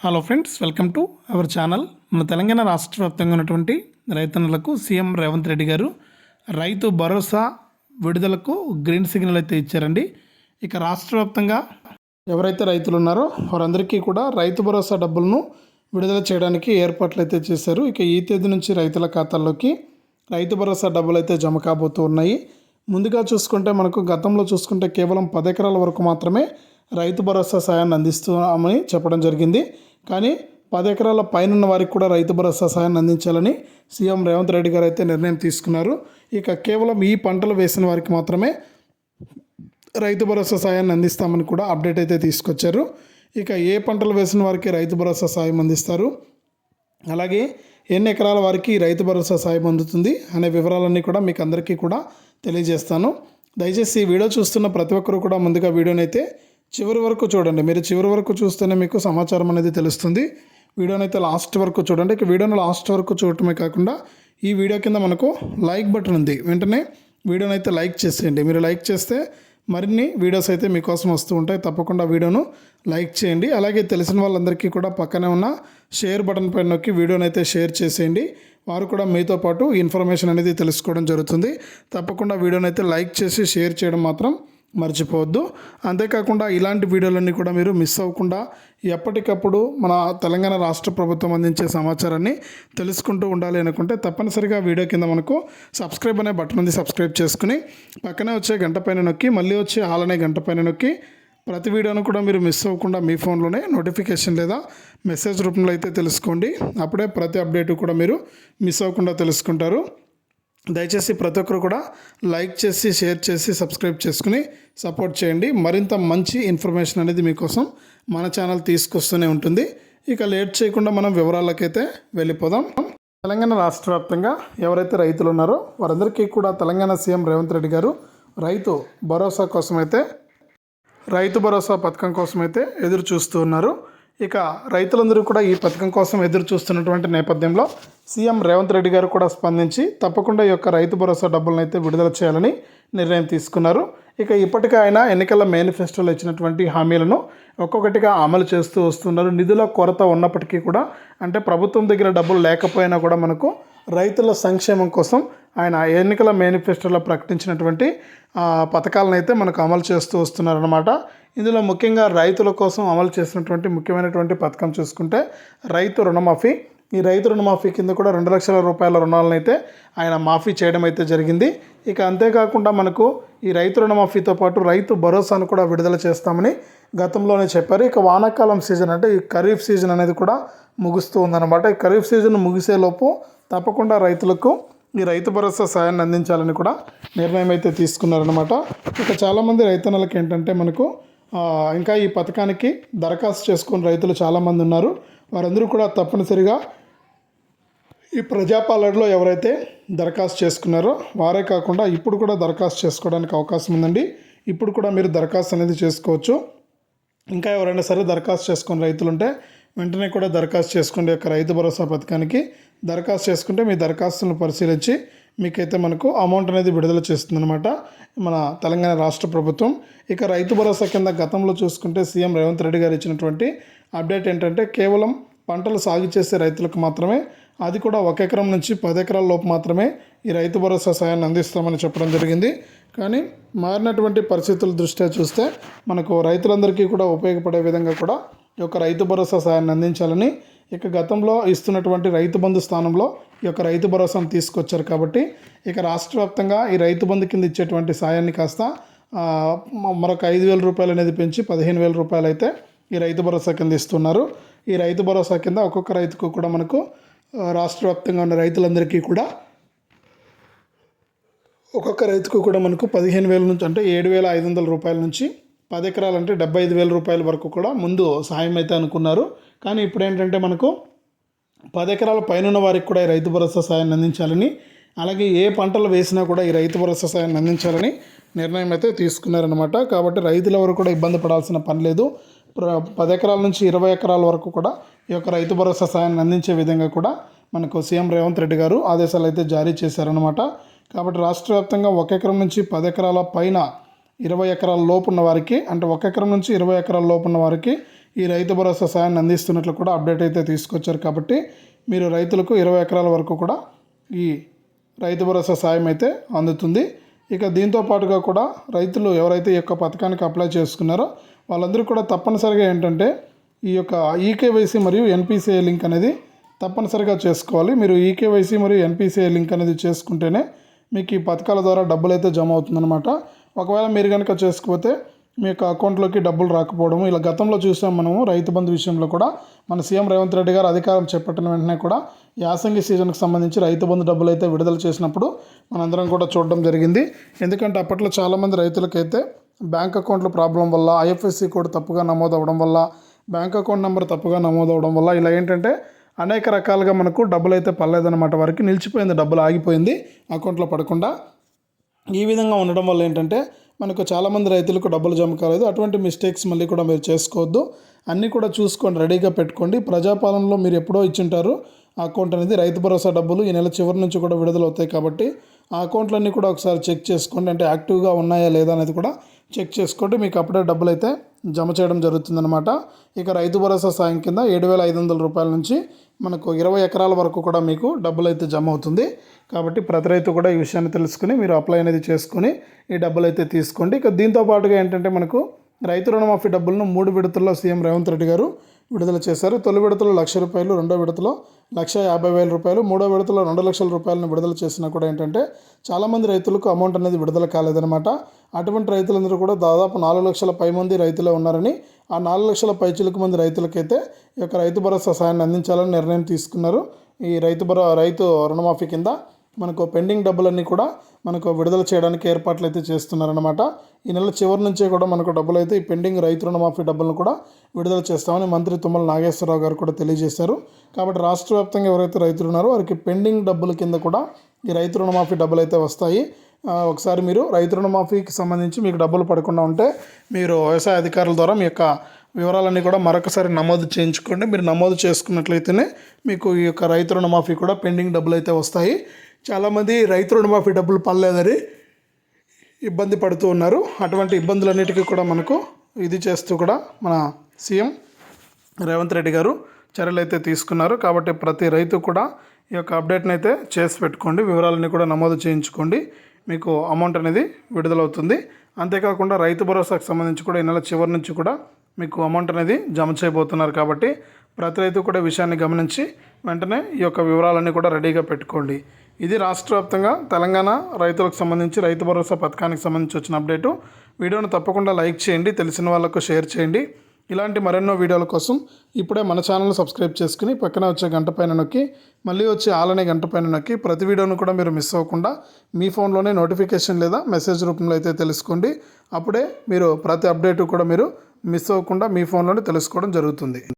Hello friends welcome to our channel మన తెలంగాణ రాష్ట్ర వ్యాప్తంగా ఉన్నటువంటి రైతన్నులకు సీఎం రేవంత్ రెడ్డి గారు రైతు భరోసా విడుదలకు గ్రీన్ సిగ్నల్ అయితే ఇచ్చారండి. ఇక రాష్ట్ర వ్యాప్తంగా ఎవరైతే రైతులు ఉన్నారో వారందరికీ కూడా రైతు భరోసా డబ్బులను విడుదల చేయడానికి ఏర్పాట్లు అయితే చేశారు. ఇక ఈ తేదీ నుంచి రైతుల ఖాతాల్లోకి రైతు భరోసా డబ్బులు అయితే జమ కాబోతూ ఉన్నాయి. ముందుగా చూసుకుంటే మనకు గతంలో చూసుకుంటే కేవలం పది ఎకరాల వరకు మాత్రమే రైతు భరోసా సాయాన్ని అందిస్తున్నామని చెప్పడం జరిగింది. కానీ పది ఎకరాల పైన వారికి కూడా రైతు భరోసా సాయాన్ని అందించాలని సీఎం రేవంత్ రెడ్డి గారు అయితే నిర్ణయం తీసుకున్నారు. ఇక కేవలం ఈ పంటలు వేసిన వారికి మాత్రమే రైతు భరోసా సాయాన్ని అందిస్తామని కూడా అప్డేట్ అయితే తీసుకొచ్చారు. ఇక ఏ పంటలు వేసిన వారికి రైతు భరోసా సాయం అందిస్తారు? అలాగే ఎన్ని ఎకరాల వారికి రైతు భరోసా సాయం అందుతుంది అనే వివరాలన్నీ కూడా మీకు అందరికీ కూడా తెలియజేస్తాను. దయచేసి ఈ వీడియో చూస్తున్న ప్రతి ఒక్కరు కూడా ముందుగా వీడియోనైతే అయితే చివరి వరకు చూడండి. మీరు చివరి వరకు చూస్తేనే మీకు సమాచారం అనేది తెలుస్తుంది. వీడియోని అయితే లాస్ట్ వరకు చూడండి. ఇక వీడియోని లాస్ట్ వరకు చూడటమే కాకుండా ఈ వీడియో కింద మనకు లైక్ బటన్ ఉంది. వెంటనే వీడియోని అయితే లైక్ చేసేయండి. మీరు లైక్ చేస్తే మరిన్ని వీడియోస్ అయితే మీకోసం వస్తూ ఉంటాయి. తప్పకుండా వీడియోను లైక్ చేయండి. అలాగే తెలిసిన వాళ్ళందరికీ కూడా పక్కనే ఉన్న షేర్ బటన్ పైన నొక్కి వీడియోని అయితే షేర్ చేసేయండి. వారు కూడా మీతో పాటు ఇన్ఫర్మేషన్ అనేది తెలుసుకోవడం జరుగుతుంది. తప్పకుండా వీడియోని అయితే లైక్ చేసి షేర్ చేయడం మాత్రం మర్చిపోవద్దు. అంతేకాకుండా ఇలాంటి వీడియోలన్నీ కూడా మీరు మిస్ అవ్వకుండా ఎప్పటికప్పుడు మన తెలంగాణ రాష్ట్ర ప్రభుత్వం అందించే సమాచారాన్ని తెలుసుకుంటూ ఉండాలి అనుకుంటే తప్పనిసరిగా వీడియో కింద మనకు సబ్స్క్రైబ్ అనే బటన్ ఉంది సబ్స్క్రైబ్ చేసుకుని పక్కనే వచ్చే గంట పైన నొక్కి మళ్ళీ వచ్చే హాల్ అనే గంట పైన నొక్కి ప్రతి వీడియోను కూడా మీరు మిస్ అవ్వకుండా మీ ఫోన్లోనే నోటిఫికేషన్ లేదా మెసేజ్ రూపంలో అయితే తెలుసుకోండి. అప్పుడే ప్రతి అప్డేట్ కూడా మీరు మిస్ అవ్వకుండా తెలుసుకుంటారు. దయచేసి ప్రతి ఒక్కరు కూడా లైక్ చేసి షేర్ చేసి సబ్స్క్రైబ్ చేసుకుని సపోర్ట్ చేయండి. మరింత మంచి ఇన్ఫర్మేషన్ అనేది మీకోసం మన ఛానల్ తీసుకొస్తూనే ఉంటుంది. ఇక లేట్ చేయకుండా మనం వివరాలకైతే వెళ్ళిపోదాం. తెలంగాణ రాష్ట్ర వ్యాప్తంగా ఎవరైతే రైతులు ఉన్నారో వారందరికీ కూడా తెలంగాణ సీఎం రేవంత్ రెడ్డి గారు రైతు భరోసా కోసమైతే రైతు భరోసా పథకం కోసం అయితే ఎదురు చూస్తూ ఉన్నారు. ఇక రైతులందరూ కూడా ఈ పథకం కోసం ఎదురు చూస్తున్నటువంటి నేపథ్యంలో సీఎం రేవంత్ రెడ్డి గారు కూడా స్పందించి తప్పకుండా ఈ యొక్క రైతు భరోసా డబ్బులను అయితే విడుదల చేయాలని నిర్ణయం తీసుకున్నారు. ఇక ఇప్పటికే ఆయన ఎన్నికల మేనిఫెస్టోలో ఇచ్చినటువంటి హామీలను ఒక్కొక్కటిగా అమలు చేస్తూ వస్తున్నారు. నిధుల కొరత ఉన్నప్పటికీ కూడా అంటే ప్రభుత్వం దగ్గర డబ్బులు లేకపోయినా కూడా మనకు రైతుల సంక్షేమం కోసం ఆయన ఎన్నికల మేనిఫెస్టోలో ప్రకటించినటువంటి పథకాలను అయితే మనకు అమలు చేస్తూ వస్తున్నారన్నమాట. ఇందులో ముఖ్యంగా రైతుల కోసం అమలు చేసినటువంటి ముఖ్యమైనటువంటి పథకం చూసుకుంటే రైతు రుణమాఫీ. ఈ రైతు రుణమాఫీ కింద కూడా రెండు లక్షల రూపాయల రుణాలను అయితే ఆయన మాఫీ చేయడం అయితే జరిగింది. ఇక అంతేకాకుండా మనకు ఈ రైతు రుణమాఫీతో పాటు రైతు భరోసాను కూడా విడుదల చేస్తామని గతంలోనే చెప్పారు. ఇక వానాకాలం సీజన్ అంటే ఈ ఖరీఫ్ సీజన్ అనేది కూడా ముగుస్తూ ఉందన్నమాట. ఈ ఖరీఫ్ సీజన్ ముగిసేలోపు తప్పకుండా రైతులకు ఈ రైతు భరోసా సాయాన్ని అందించాలని కూడా నిర్ణయం అయితే తీసుకున్నారనమాట ఇక చాలామంది రైతన్నలకి ఏంటంటే మనకు ఇంకా ఈ పథకానికి దరఖాస్తు చేసుకుని రైతులు చాలామంది ఉన్నారు. వారందరూ కూడా తప్పనిసరిగా ఈ ప్రజాపాలనలో ఎవరైతే దరఖాస్తు చేసుకున్నారో వారే కాకుండా ఇప్పుడు కూడా దరఖాస్తు చేసుకోవడానికి అవకాశం ఉందండి. ఇప్పుడు కూడా మీరు దరఖాస్తు అనేది చేసుకోవచ్చు. ఇంకా ఎవరైనా సరే దరఖాస్తు చేసుకుని రైతులు ఉంటే వెంటనే కూడా దరఖాస్తు చేసుకోండి. యొక్క రైతు భరోసా పథకానికి దరఖాస్తు చేసుకుంటే మీ దరఖాస్తులను పరిశీలించి మీకైతే మనకు అమౌంట్ అనేది విడుదల చేస్తుందన్నమాట. మన తెలంగాణ రాష్ట్ర ప్రభుత్వం. ఇక రైతు భరోసా కింద గతంలో చూసుకుంటే సీఎం రేవంత్ రెడ్డి గారు ఇచ్చినటువంటి అప్డేట్ ఏంటంటే కేవలం పంటలు సాగు చేసే రైతులకు మాత్రమే అది కూడా ఒక ఎకరం నుంచి పది ఎకరాల లోపు మాత్రమే ఈ రైతు భరోసా సాయాన్ని అందిస్తామని చెప్పడం జరిగింది. కానీ మారినటువంటి పరిస్థితుల దృష్ట్యా చూస్తే మనకు రైతులందరికీ కూడా ఉపయోగపడే విధంగా కూడా ఈ యొక్క రైతు భరోసా సాయాన్ని అందించాలని ఇక గతంలో ఇస్తున్నటువంటి రైతు బంధు స్థానంలో ఈ యొక్క రైతు భరోసాను తీసుకొచ్చారు కాబట్టి ఇక రాష్ట్ర వ్యాప్తంగా ఈ రైతు బంధు కింద ఇచ్చేటువంటి సాయాన్ని కాస్త మరొక ఐదు వేల రూపాయలు అనేది పెంచి పదిహేను వేల రూపాయలు అయితే ఈ రైతు భరోసా కింద ఇస్తున్నారు. ఈ రైతు భరోసా కింద ఒక్కొక్క రైతుకు కూడా మనకు రాష్ట్ర వ్యాప్తంగా ఉన్న రైతులందరికీ కూడా ఒక్కొక్క రైతుకు కూడా మనకు పదిహేను వేల నుంచి అంటే ఏడు వేల ఐదు వందల రూపాయల నుంచి పది ఎకరాలు అంటే డెబ్బై ఐదు వేల రూపాయల వరకు కూడా ముందు సాయం అయితే అనుకున్నారు. కానీ ఇప్పుడు ఏంటంటే మనకు పది ఎకరాల పైన వారికి కూడా ఈ రైతు భరోసా సాయాన్ని అందించాలని అలాగే ఏ పంటలు వేసినా కూడా ఈ రైతు భరోసా సాయాన్ని అందించాలని నిర్ణయం అయితే తీసుకున్నారనమాట కాబట్టి రైతులు కూడా ఇబ్బంది పడాల్సిన పని లేదు. పది ఎకరాల నుంచి ఇరవై ఎకరాల వరకు కూడా ఈ యొక్క రైతు భరోసా సాయాన్ని అందించే విధంగా కూడా మనకు సీఎం రేవంత్ రెడ్డి గారు ఆదేశాలు అయితే జారీ చేశారనమాట కాబట్టి రాష్ట్ర వ్యాప్తంగా ఒక ఎకరం నుంచి పది ఎకరాల పైన ఇరవై ఎకరాల లోపు ఉన్న వారికి అంటే ఒక ఎకరం నుంచి ఇరవై ఎకరాల లోపు ఉన్న వారికి ఈ రైతు భరోసా సాయాన్ని అందిస్తున్నట్లు కూడా అప్డేట్ అయితే తీసుకొచ్చారు కాబట్టి మీరు రైతులకు ఇరవై ఎకరాల వరకు కూడా ఈ రైతు భరోసా సాయం అయితే అందుతుంది. ఇక దీంతో పాటుగా కూడా రైతులు ఎవరైతే ఈ యొక్క పథకానికి అప్లై చేసుకున్నారో వాళ్ళందరూ కూడా తప్పనిసరిగా ఏంటంటే ఈ యొక్క ఈకేవైసీ మరియు ఎన్పిసిఐ లింక్ అనేది తప్పనిసరిగా చేసుకోవాలి. మీరు ఈకేవైసీ మరియు ఎన్పిసిఐ లింక్ అనేది చేసుకుంటేనే మీకు ఈ పథకాల ద్వారా డబ్బులు అయితే జమ అవుతుందన్నమాట. ఒకవేళ మీరు కనుక చేసుకోకపోతే మీ యొక్క అకౌంట్లోకి డబ్బులు రాకపోవడం ఇలా గతంలో చూసాం మనము రైతు బంధు విషయంలో కూడా. మన సీఎం రేవంత్ రెడ్డి గారు అధికారం చేపట్టిన వెంటనే కూడా యాసంగి సీజన్కి సంబంధించి రైతు బంధు డబ్బులు అయితే విడుదల చేసినప్పుడు మనందరం కూడా చూడడం జరిగింది. ఎందుకంటే అప్పట్లో చాలామంది రైతులకైతే బ్యాంక్ అకౌంట్లో ప్రాబ్లం వల్ల ఐఎఫ్ఎస్సి కోడ్ తప్పుగా నమోదు అవ్వడం వల్ల బ్యాంక్ అకౌంట్ నెంబర్ తప్పుగా నమోదు అవ్వడం వల్ల ఇలా ఏంటంటే అనేక రకాలుగా మనకు డబ్బులు అయితే పర్లేదన్నమాట వారికి నిలిచిపోయింది డబ్బులు ఆగిపోయింది అకౌంట్లో పడకుండా. ఈ విధంగా ఉండడం వల్ల ఏంటంటే మనకు చాలామంది రైతులకు డబ్బులు జమ కాలేదు. అటువంటి మిస్టేక్స్ మళ్ళీ కూడా మీరు చేసుకోవద్దు. అన్నీ కూడా చూసుకోండి రెడీగా పెట్టుకోండి. ప్రజాపాలనలో మీరు ఎప్పుడో ఇచ్చింటారు. ఆ అకౌంట్ అనేది రైతు భరోసా డబ్బులు ఈ నెల చివరి నుంచి కూడా విడుదలవుతాయి కాబట్టి ఆ అకౌంట్లన్నీ కూడా ఒకసారి చెక్ చేసుకోండి. అంటే యాక్టివ్గా ఉన్నాయా లేదా అనేది కూడా చెక్ చేసుకోండి. మీకు అప్పుడే డబ్బులు అయితే జమ చేయడం జరుగుతుందన్నమాట. ఇక రైతు భరోసా సాయం కింద ఏడు వేల ఐదు వందల రూపాయల నుంచి మనకు ఇరవై ఎకరాల వరకు కూడా మీకు డబ్బులు అయితే జమ అవుతుంది. కాబట్టి ప్రతి రైతు కూడా ఈ విషయాన్ని తెలుసుకుని మీరు అప్లై అనేది చేసుకుని ఈ డబ్బులు అయితే తీసుకోండి. ఇక దీంతో పాటుగా ఏంటంటే మనకు రైతు రుణమాఫీ డబ్బులను మూడు విడతల్లో సీఎం రేవంత్ రెడ్డి గారు విడుదల చేశారు. తొలి విడతలో లక్ష రూపాయలు రెండో విడతలో లక్ష యాభై వేల రూపాయలు మూడో విడతలో రెండు లక్షల రూపాయలను విడుదల చేసినా కూడా ఏంటంటే చాలామంది రైతులకు అమౌంట్ అనేది విడుదల కాలేదన్నమాట. అటువంటి రైతులందరూ కూడా దాదాపు నాలుగు లక్షల పై మంది రైతులే ఉన్నారని ఆ నాలుగు లక్షల పైచిలకు మంది రైతులకైతే ఈ యొక్క రైతు భరోసా సాయాన్ని అందించాలని నిర్ణయం తీసుకున్నారు. ఈ రైతు భరో రైతు రుణమాఫీ కింద మనకు పెండింగ్ డబ్బులన్నీ కూడా మనకు విడుదల చేయడానికి ఏర్పాట్లు అయితే చేస్తున్నారనమాట ఈ నెల చివరి నుంచే కూడా మనకు డబ్బులు అయితే ఈ పెండింగ్ రైతు రుణమాఫీ డబ్బులను కూడా విడుదల చేస్తామని మంత్రి తుమ్మల నాగేశ్వరరావు గారు కూడా తెలియజేశారు. కాబట్టి రాష్ట్ర వ్యాప్తంగా ఎవరైతే రైతులు ఉన్నారో వారికి పెండింగ్ డబ్బుల కింద కూడా ఈ రైతు రుణమాఫీ డబ్బులు అయితే వస్తాయి ఒకసారి మీరు రైతు రుణమాఫీకి సంబంధించి మీకు డబ్బులు పడకుండా ఉంటే మీరు వ్యవసాయ అధికారుల ద్వారా మీ యొక్క వివరాలన్నీ కూడా మరొకసారి నమోదు చేయించుకోండి. మీరు నమోదు చేసుకున్నట్లయితేనే మీకు ఈ యొక్క రైతు రుణమాఫీ కూడా పెండింగ్ డబ్బులు అయితే వస్తాయి. చాలామంది రైతు రుణమాఫీ డబ్బులు పడలేదని ఇబ్బంది పడుతూ ఉన్నారు. అటువంటి ఇబ్బందులన్నిటికీ కూడా మనకు ఇది చేస్తూ కూడా మన సీఎం రేవంత్ రెడ్డి గారు చర్యలు అయితే తీసుకున్నారు. కాబట్టి ప్రతి రైతు కూడా ఈ యొక్క అప్డేట్ని అయితే చేసి పెట్టుకోండి. వివరాలన్నీ కూడా నమోదు చేయించుకోండి. మీకు అమౌంట్ అనేది విడుదలవుతుంది. అంతేకాకుండా రైతు భరోసాకు సంబంధించి కూడా ఈ నెల చివరి నుంచి కూడా మీకు అమౌంట్ అనేది జమ చేయబోతున్నారు. కాబట్టి ప్రతి రైతు కూడా విషయాన్ని గమనించి వెంటనే ఈ యొక్క వివరాలన్నీ కూడా రెడీగా పెట్టుకోండి. ఇది రాష్ట్ర వ్యాప్తంగా తెలంగాణ రైతులకు సంబంధించి రైతు భరోసా పథకానికి సంబంధించి వచ్చిన అప్డేటు. వీడియోను తప్పకుండా లైక్ చేయండి తెలిసిన వాళ్ళకు షేర్ చేయండి. ఇలాంటి మరెన్నో వీడియోల కోసం ఇప్పుడే మన ఛానల్ సబ్స్క్రైబ్ చేసుకుని పక్కన వచ్చే గంట పైన నొక్కి మళ్ళీ వచ్చే ఆలనే గంట పైన నొక్కి ప్రతి వీడియోను కూడా మీరు మిస్ అవ్వకుండా మీ ఫోన్లోనే నోటిఫికేషన్ లేదా మెసేజ్ రూపంలో అయితే తెలుసుకోండి. అప్పుడే మీరు ప్రతి అప్డేట్ కూడా మీరు మిస్ అవ్వకుండా మీ ఫోన్లోనే తెలుసుకోవడం జరుగుతుంది.